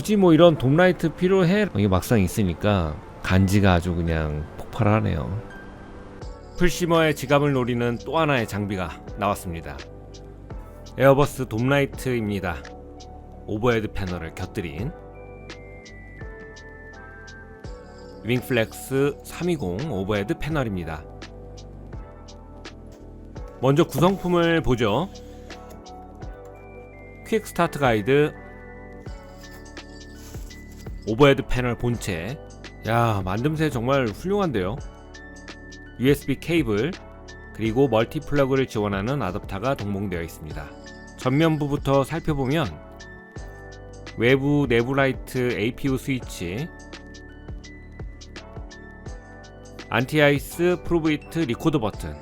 굳이 뭐 이런 돔라이트 필요해? 이게 막상 있으니까 간지가 아주 그냥 폭발하네요. 풀시머의 지갑을 노리는 또 하나의 장비가 나왔습니다. 에어버스 돔라이트입니다. 오버헤드 패널을 곁들인 윙플렉스 320 오버헤드 패널입니다. 먼저 구성품을 보죠. 퀵 스타트 가이드 오버헤드 패널 본체 야 만듦새 정말 훌륭한데요? USB 케이블 그리고 멀티 플러그를 지원하는 아답터가 동봉되어 있습니다. 전면부부터 살펴보면 외부 내부 라이트 APU 스위치 안티아이스 프로브이트 리코더 버튼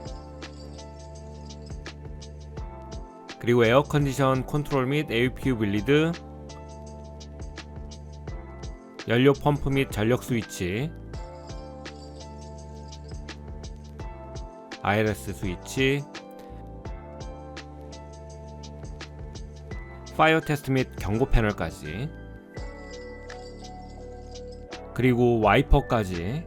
그리고 에어 컨디션 컨트롤 및 APU 빌리드 연료 펌프 및 전력 스위치 IRS 스위치 파이어 테스트 및 경고 패널까지 그리고 와이퍼까지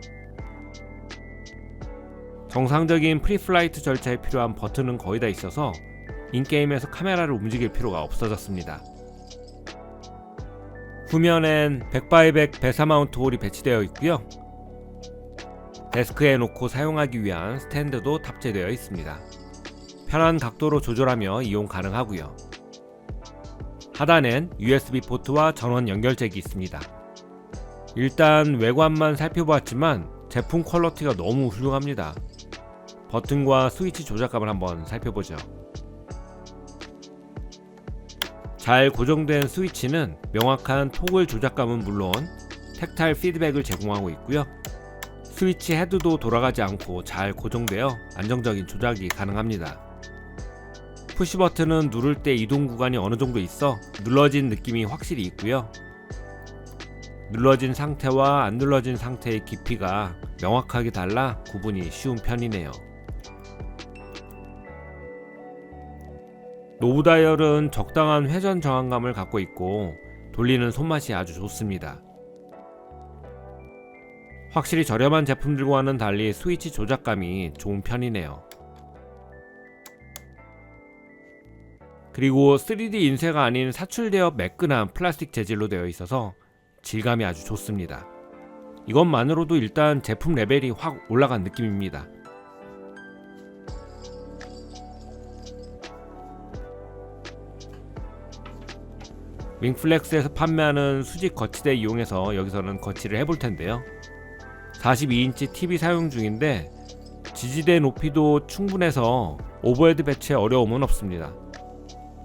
정상적인 프리플라이트 절차에 필요한 버튼은 거의 다 있어서 인게임에서 카메라를 움직일 필요가 없어졌습니다. 후면엔 100x100 배사 마운트 홀이 배치되어 있고요. 데스크에 놓고 사용하기 위한 스탠드도 탑재되어 있습니다. 편한 각도로 조절하며 이용 가능하고요. 하단엔 USB 포트와 전원 연결잭이 있습니다. 일단 외관만 살펴보았지만 제품 퀄러티가 너무 훌륭합니다. 버튼과 스위치 조작감을 한번 살펴보죠. 잘 고정된 스위치는 명확한 토글 조작감은 물론 텍타일 피드백을 제공하고 있고요. 스위치 헤드도 돌아가지 않고 잘 고정되어 안정적인 조작이 가능합니다. 푸시 버튼은 누를 때 이동 구간이 어느 정도 있어 눌러진 느낌이 확실히 있고요. 눌러진 상태와 안 눌러진 상태의 깊이가 명확하게 달라 구분이 쉬운 편이네요. 노브 다이얼은 적당한 회전 저항감을 갖고 있고 돌리는 손맛이 아주 좋습니다. 확실히 저렴한 제품들과는 달리 스위치 조작감이 좋은 편이네요. 그리고 3D 인쇄가 아닌 사출되어 매끈한 플라스틱 재질로 되어 있어서 질감이 아주 좋습니다. 이것만으로도 일단 제품 레벨이 확 올라간 느낌입니다. 윙플렉스에서 판매하는 수직 거치대 이용해서 여기서는 거치를 해볼 텐데요. 42인치 TV 사용 중인데 지지대 높이도 충분해서 오버헤드 배치에 어려움은 없습니다.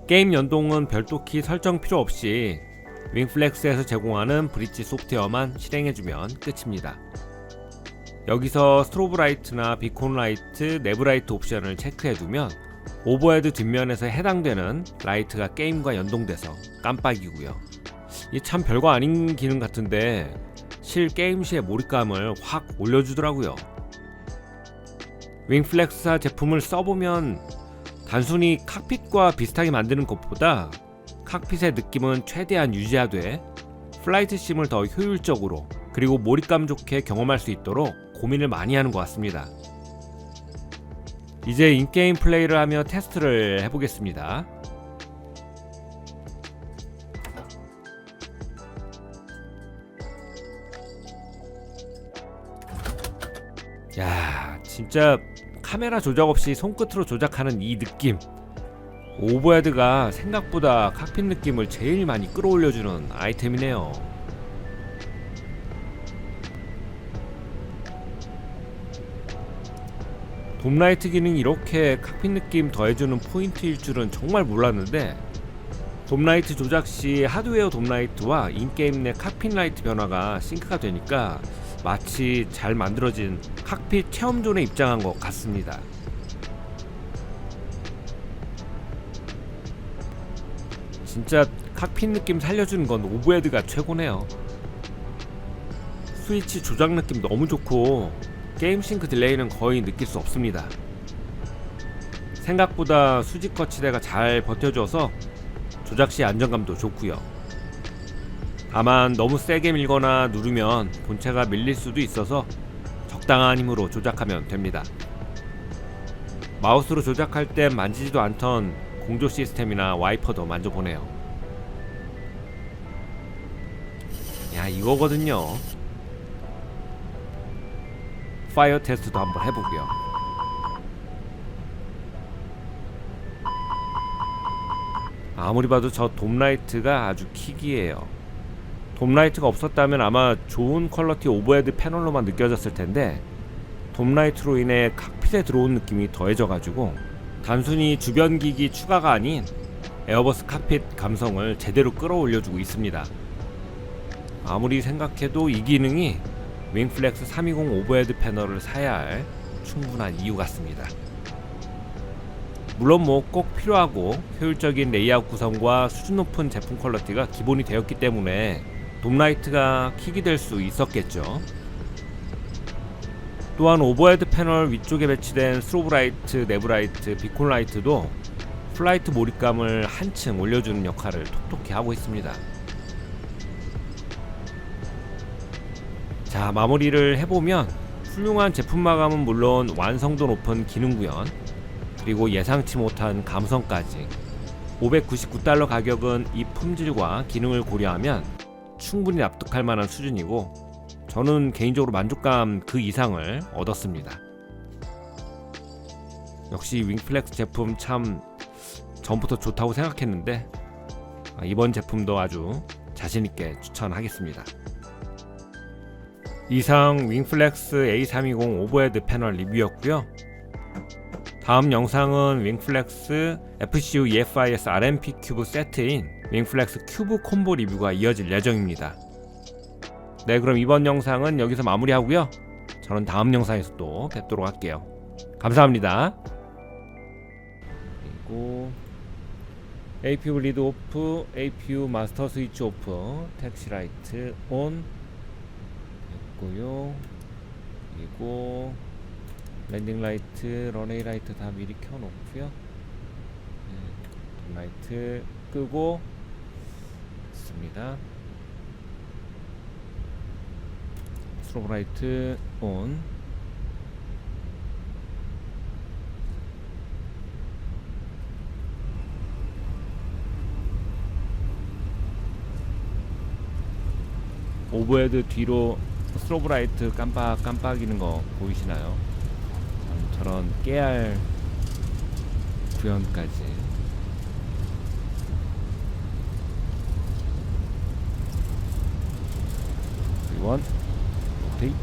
게임 연동은 별도 키 설정 필요 없이 윙플렉스에서 제공하는 브릿지 소프트웨어만 실행해주면 끝입니다. 여기서 스트로브 라이트나 비콘 라이트, 내부 라이트 옵션을 체크해 두면 오버헤드 뒷면에서 해당되는 라이트가 게임과 연동돼서 깜빡이고요. 이 참 별거 아닌 기능 같은데 실 게임 시의 몰입감을 확 올려주더라고요. 윙플렉스사 제품을 써보면 단순히 칵핏과 비슷하게 만드는 것보다 칵핏의 느낌은 최대한 유지하되 플라이트 심을 더 효율적으로 그리고 몰입감 좋게 경험할 수 있도록 고민을 많이 하는 것 같습니다. 이제 인게임 플레이를 하며 테스트를 해보겠습니다. 야, 진짜 카메라 조작 없이 손끝으로 조작하는 이 느낌. 오버헤드가 생각보다 칵핏 느낌을 제일 많이 끌어올려주는 아이템이네요. 돔라이트 기능이 이렇게 칵핏 느낌 더해주는 포인트일 줄은 정말 몰랐는데 돔라이트 조작 시 하드웨어 돔라이트와 인게임 내 칵핏 라이트 변화가 싱크가 되니까 마치 잘 만들어진 칵핏 체험존에 입장한 것 같습니다. 진짜 칵핏 느낌 살려주는 건 오브헤드가 최고네요. 스위치 조작 느낌 너무 좋고 게임 싱크 딜레이는 거의 느낄 수 없습니다. 생각보다 수직 거치대가 잘 버텨줘서 조작 시 안정감도 좋고요. 다만 너무 세게 밀거나 누르면 본체가 밀릴 수도 있어서 적당한 힘으로 조작하면 됩니다. 마우스로 조작할 땐 만지지도 않던 공조 시스템이나 와이퍼도 만져보네요. 야 이거거든요. 파이어 테스트도 한번 해보고요. 아무리 봐도 저 돔라이트가 아주 킥이에요. 돔라이트가 없었다면 아마 좋은 퀄러티 오버헤드 패널로만 느껴졌을 텐데 돔라이트로 인해 칵핏에 들어온 느낌이 더해져가지고 단순히 주변 기기 추가가 아닌 에어버스 칵핏 감성을 제대로 끌어올려주고 있습니다. 아무리 생각해도 이 기능이 윙플렉스 320 오버헤드 패널을 사야 할 충분한 이유 같습니다. 물론 뭐 꼭 필요하고 효율적인 레이아웃 구성과 수준 높은 제품 퀄러티가 기본이 되었기 때문에 돔라이트가 킥이 될 수 있었겠죠. 또한 오버헤드 패널 위쪽에 배치된 스로브라이트, 내브라이트, 비콘라이트도 플라이트 몰입감을 한층 올려주는 역할을 톡톡히 하고 있습니다. 자 마무리를 해보면 훌륭한 제품 마감은 물론 완성도 높은 기능 구현 그리고 예상치 못한 감성까지 599달러 가격은 이 품질과 기능을 고려하면 충분히 납득할 만한 수준이고 저는 개인적으로 만족감 그 이상을 얻었습니다. 역시 윙플렉스 제품 참 전부터 좋다고 생각했는데 아, 이번 제품도 아주 자신있게 추천하겠습니다. 이상 윙플렉스 A320 오버헤드 패널 리뷰였고요. 다음 영상은 윙플렉스 FCU EFIS RMP 큐브 세트인 윙플렉스 큐브 콤보 리뷰가 이어질 예정입니다. 네, 그럼 이번 영상은 여기서 마무리하고요. 저는 다음 영상에서 또 뵙도록 할게요. 감사합니다. 그리고 APU 리드 오프, APU 마스터 스위치 오프, 택시 라이트 온 됐고요. 그리고 랜딩 라이트, 런웨이 라이트 다 미리 켜놓고요. 네, 라이트 끄고 있습니다. 스로브 라이트 온. 오버헤드 뒤로 스로브 라이트 깜빡 깜빡이는 거 보이시나요? 참 저런 깨알 구현까지. 원 로테이트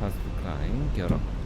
파스트 클라임 결합